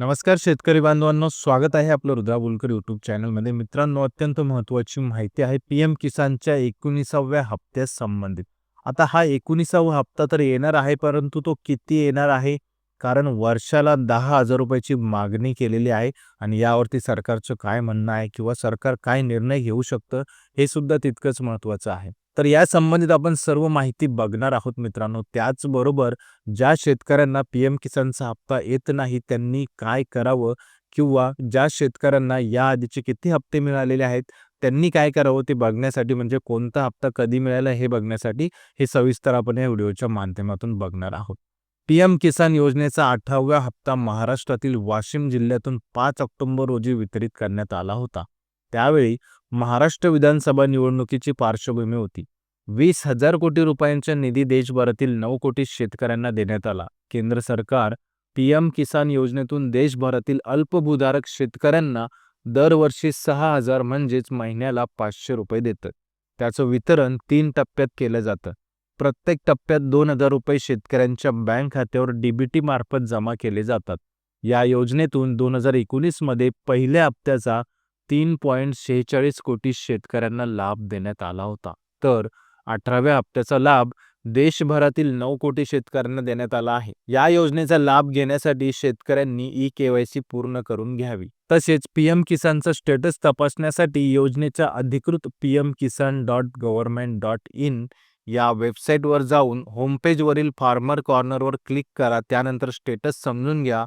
नमस्कार शेतकरी बांधवांनो स्वागत आहे आपलं रुद्रा बोलकर यूट्यूब चॅनलमध्ये. मित्रांनो अत्यंत महत्त्वाची माहिती आहे पी एम किसानच्या एकोणीसाव्या हप्त्यास संबंधित. आता हा एकोणीसावा हप्ता तर येणार आहे परंतु तो किती येणार आहे? कारण वर्षाला दहा हजार रुपयाची मागणी केलेली आहे आणि यावरती सरकारचं काय म्हणणं आहे किंवा सरकार काय निर्णय घेऊ शकतं हे सुद्धा तितकंच महत्त्वाचं आहे. तर या संबंधित आपण सर्व माहिती बघणार आहोत मित्रांनो. त्याचबरोबर ज्या शेतकऱ्यांना पी एम किसानचा हप्ता येत नाही त्यांनी काय करावं किंवा ज्या शेतकऱ्यांना या आधीचे किती हप्ते मिळालेले आहेत त्यांनी काय करावं ते बघण्यासाठी म्हणजे कोणता हप्ता कधी मिळाला हे बघण्यासाठी हे सविस्तर आपण या व्हिडिओच्या माध्यमातून बघणार आहोत. पी एम किसान योजनेचा अठरावा हप्ता महाराष्ट्रातील वाशिम जिल्ह्यातून पाच ऑक्टोबर रोजी वितरित करण्यात आला होता. त्यावेळी महाराष्ट्र विधानसभा निवडणुकीची पार्श्वभूमी होती. वीस हजार कोटी रुपयांचा निधी देशभरातील नऊ कोटी शेतकऱ्यांना देण्यात आला. केंद्र सरकार पीएम किसान योजनेतून देशभरातील अल्पभूधारक शेतकऱ्यांना दरवर्षी सहा हजार म्हणजेच महिन्याला पाचशे रुपये देतं. त्याचं वितरण तीन टप्प्यात केलं जातं. प्रत्येक टप्प्यात दोन हजार रुपये शेतकऱ्यांच्या बँक खात्यावर डीबीटी मार्फत जमा केले जातात. या योजनेतून दोन हजार एकोणीसमध्ये पहिल्या हप्त्याचा तीन पॉईंट शेहेचाळीस कोटी शेतकऱ्यांना लाभ देण्यात आला होता. तर अठराव्या हप्त्याचा लाभ देशभरातील नऊ कोटी शेतकऱ्यांना देण्यात आला आहे. या योजनेचा लाभ घेण्यासाठी शेतकऱ्यांनी ई केवायसी पूर्ण करून घ्यावी. तसेच पीएम किसानचं स्टेटस तपासण्यासाठी योजनेच्या अधिकृत PM Kisan dot government dot in या वेबसाईटवर जाऊन होमपेजवरील फार्मर कॉर्नरवर क्लिक करा. त्यानंतर स्टेटस समजून घ्या.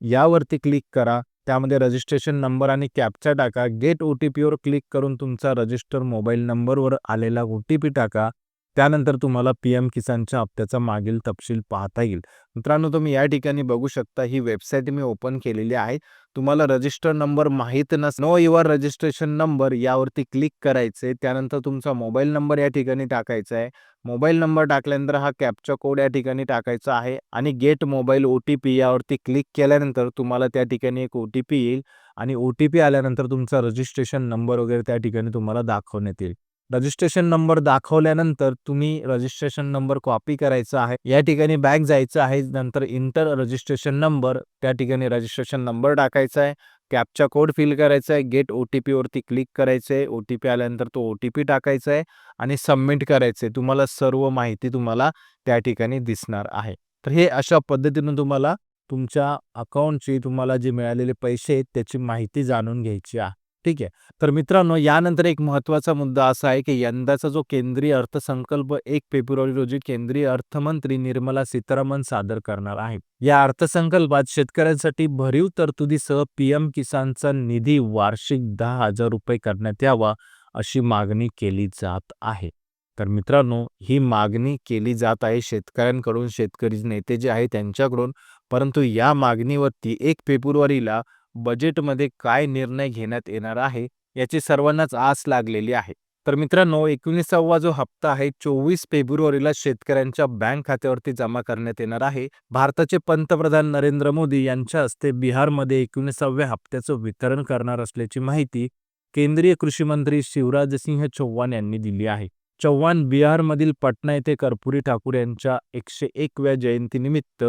यावरती क्लिक करा. त्यामध्ये रजिस्ट्रेशन नंबर आणि कॅपचा टाका. गेट ओ टी पीवर क्लिक करून तुमचा रजिस्टर मोबाईल नंबरवर आलेला ओ टी पी टाका. त्यानंतर तुम्हाला पी एम किसानच्या हप्त्याचा मागील तपशील पाहता येईल. मित्रांनो तुम्ही या ठिकाणी बघू शकता ही वेबसाईट मी ओपन केलेली आहे. तुम्हाला रजिस्टर नंबर माहीत नस नो युअर रजिस्ट्रेशन नंबर यावरती क्लिक करायचे त्यानंतर तुमचा मोबाईल नंबर या ठिकाणी टाकायचा आहे. मोबाईल नंबर टाकल्यानंतर हा कॅपचा कोड या ठिकाणी टाकायचा आहे आणि get mobile O T P यावरती क्लिक केल्यानंतर तुम्हाला त्या ठिकाणी एक ओ टी पी येईल आणि ओ टी पी आल्यानंतर तुमचा रजिस्ट्रेशन नंबर वगैरे त्या ठिकाणी तुम्हाला दाखवण्यात येईल. रजिस्ट्रेशन नंबर दाखवल्यानंतर तुम्ही रजिस्ट्रेशन नंबर कॉपी करायचा आहे. या ठिकाणी बॅक जायचं आहे. नंतर इंटर रजिस्ट्रेशन नंबर त्या ठिकाणी रजिस्ट्रेशन नंबर टाकायचा आहे. कॅपचा कोड फिल करायचा आहे. गेट ओ टी पीवरती क्लिक करायचं आहे. ओ टी पी आल्यानंतर तो ओ टी पी टाकायचा आहे आणि सबमिट करायचं आहे. तुम्हाला सर्व माहिती तुम्हाला त्या ठिकाणी दिसणार आहे. तर हे अशा पद्धतीनं तुम्हाला तुमच्या अकाउंटची तुम्हाला जे मिळालेले पैसे आहेत त्याची माहिती जाणून घ्यायची आहे. ठीक आहे. तर मित्रांनो यानंतर एक महत्त्वाचा मुद्दा असा आहे की यंदाचा जो केंद्रीय अर्थसंकल्प एक फेब्रुवारी रोजी केंद्रीय अर्थमंत्री निर्मला सीतारामन सादर करणार आहे. या अर्थसंकल्पात शेतकऱ्यांसाठी भरीव तरतुदीसह पीएम किसानचा निधी वार्षिक दहा हजार रुपये करण्यात यावा अशी मागणी केली जात आहे. तर मित्रांनो ही मागणी केली जात आहे शेतकऱ्यांकडून शेतकरी नेते जे आहे त्यांच्याकडून परंतु या मागणीवरती एक फेब्रुवारीला बजेटमध्ये काय निर्णय घेण्यात येणार आहे याची सर्वांनाच आस लागलेली आहे. तर मित्रांनो एकोणीसावा जो हप्ता आहे चोवीस फेब्रुवारीला शेतकऱ्यांच्या बँक खात्यावरती जमा करण्यात येणार आहे. भारताचे पंतप्रधान नरेंद्र मोदी यांच्या हस्ते बिहारमध्ये एकोणीसाव्या हप्त्याचं वितरण करणार असल्याची माहिती केंद्रीय कृषी मंत्री शिवराजसिंह चौहान यांनी दिली आहे. चौहान बिहारमधील पटना येथे कर्पुरी ठाकूर यांच्या एकशे एकव्या जयंतीनिमित्त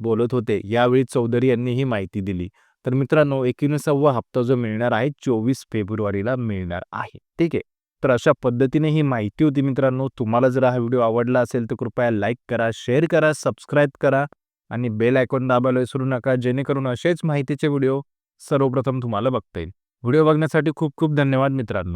बोलत होते. यावेळी चौधरी यांनी ही माहिती दिली. तर मित्रांनो एकोणीसावा हप्ता जो मिळणार आहे चोवीस फेब्रुवारीला मिळणार आहे. ठीक आहे? तर अशा पद्धतीने ही माहिती होती मित्रांनो. तुम्हाला जर हा व्हिडिओ आवडला असेल तर कृपया लाईक करा शेअर करा सबस्क्राईब करा आणि बेल आयकॉन दाबायला विसरू नका. जेणेकरून असेच माहितीचे व्हिडिओ सर्वप्रथम तुम्हाला बघता येईल. व्हिडिओ बघण्यासाठी खूप खूप धन्यवाद मित्रांनो.